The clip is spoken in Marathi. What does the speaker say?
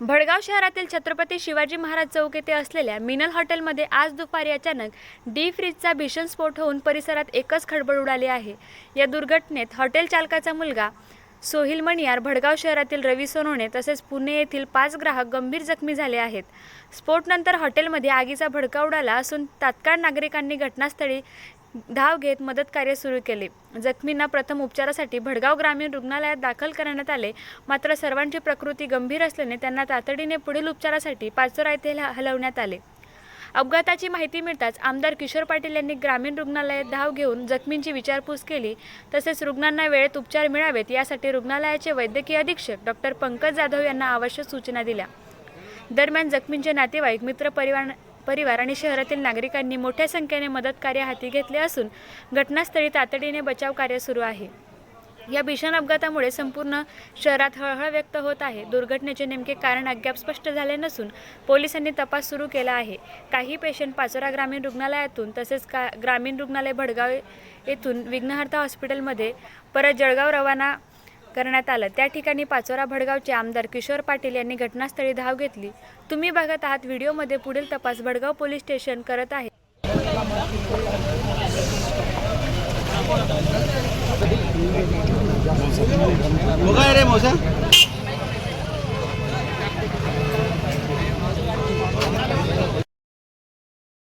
भडगाव शहरातील छत्रपती शिवाजी महाराज चौक येथे असलेल्या मिनल हॉटेलमध्ये आज दुपारी अचानक डी फ्रीजचा भीषण स्फोट होऊन परिसरात एकच खळबळ उडाली आहे. या दुर्घटनेत हॉटेल चालकाचा मुलगा सोहिल मणियार भडगाव शहरातील रवी सोनवणे तसेच पुणे येथील पाच ग्राहक गंभीर जखमी झाले आहेत. स्फोटनंतर हॉटेलमध्ये आगीचा भडका उडाला असून तात्काळ नागरिकांनी घटनास्थळी धाव घेत मदत कार्य सुरू केले. जखमींना प्रथम उपचारासाठी भडगाव ग्रामीण रुग्णालयात दाखल करण्यात आले. मात्र सर्वांची प्रकृती गंभीर असल्याने त्यांना तातडीने पुढील उपचारासाठी पाचोरा येथे हलवण्यात आले. अपघाताची माहिती मिळताच आमदार किशोर पाटील यांनी ग्रामीण रुग्णालयात धाव घेऊन जखमींची विचारपूस केली. तसेच रुग्णांना वेळेत उपचार मिळावेत यासाठी रुग्णालयाचे वैद्यकीय अधीक्षक डॉक्टर पंकज जाधव यांना आवश्यक सूचना दिल्या. दरम्यान जखमींचे नातेवाईक मित्र परिवार आणि शहरातील नागरिकांनी मोठ्या संख्येने मदत कार्य हाती घेतले असून घटनास्थळी तातडीने बचाव कार्य सुरू आहे. या भीषण अपघातामुळे संपूर्ण शहरात हळहळ व्यक्त होत आहे. दुर्घटनेचे नेमके कारण अद्याप स्पष्ट झाले नसून पोलिसांनी तपास सुरू केला आहे. काही पेशंट पाचोरा ग्रामीण रुग्णालयातून तसेच का ग्रामीण रुग्णालय भडगाव येथून विघ्नहर्ता हॉस्पिटलमध्ये परत जळगाव रवाना करण्यात आलं. त्या ठिकाणी पाचोरा भडगावचे आमदार किशोर पाटील यांनी घटनास्थळी धाव घेतली. तुम्ही बघत आहात व्हिडिओमध्ये पुढील तपास भडगाव पोलीस स्टेशन करत आहे. रे